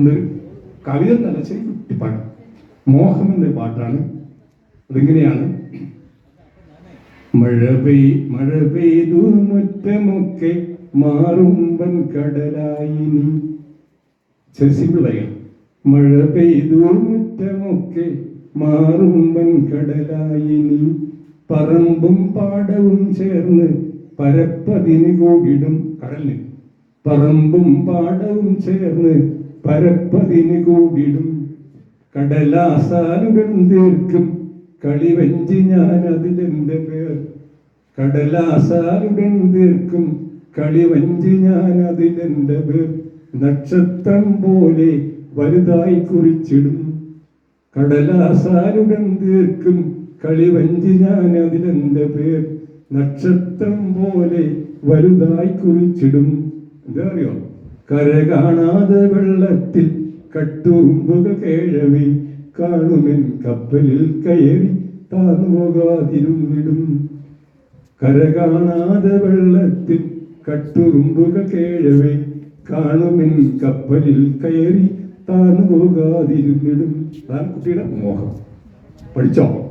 ഒന്ന് കവിത എന്നല്ല ശരി കുട്ടിപ്പാട്ട്. മോഹം എന്ന പാട്ടാണ്. അതിങ്ങനെയാണ്? മഴ പെയ് മഴ പെയ്തു മുറ്റമൊക്കെ മാറുമ്പൻ കടലായി സിമ്പിൾ വരിക മഴ പെയ്തു മുറ്റമൊക്കെ മാറുമ്പൻ കടലായി പറമ്പും പാടവും ചേർന്ന് പരപ്പതിന് കൂടിടും കടലിന്. പറമ്പും പാടവും ചേർന്ന് പരപ്പതിന് കൂടിടും. കടലാസാലുകൾ തീർക്കും. കളിവഞ്ചി ഞാൻ അതിലെന്റെ പേർ. കടലാസാലുകൾ തീർക്കും. കളിവഞ്ചി ഞാൻ അതിലെന്റെ പേർ. നക്ഷത്രം പോലെ വലുതായി കുറിച്ചിടും. കടലാസാലുകൾ തീർക്കും. കളിവഞ്ചി ഞാൻ അതിലെന്റെ പേർ. നക്ഷത്രം പോലെ വലുതായി കുറിച്ചിടും. എന്താ അറിയോ? കര കാണാതെ വെള്ളത്തിൽ കട്ടുറുമ്പുകൾ കേഴവി കാണുമെൻ കപ്പലിൽ കയറി താന്നു പോകാതിരുന്നിടും കര കാണാതെ വെള്ളത്തിൽ കട്ടുറുമ്പുകൾ കേഴവി കാണുമെൻ കപ്പലിൽ കയറി താന്നു പോകാതിരുന്നിടും താൻ കുട്ടിയുടെ മോഹം. പഠിച്ചോ?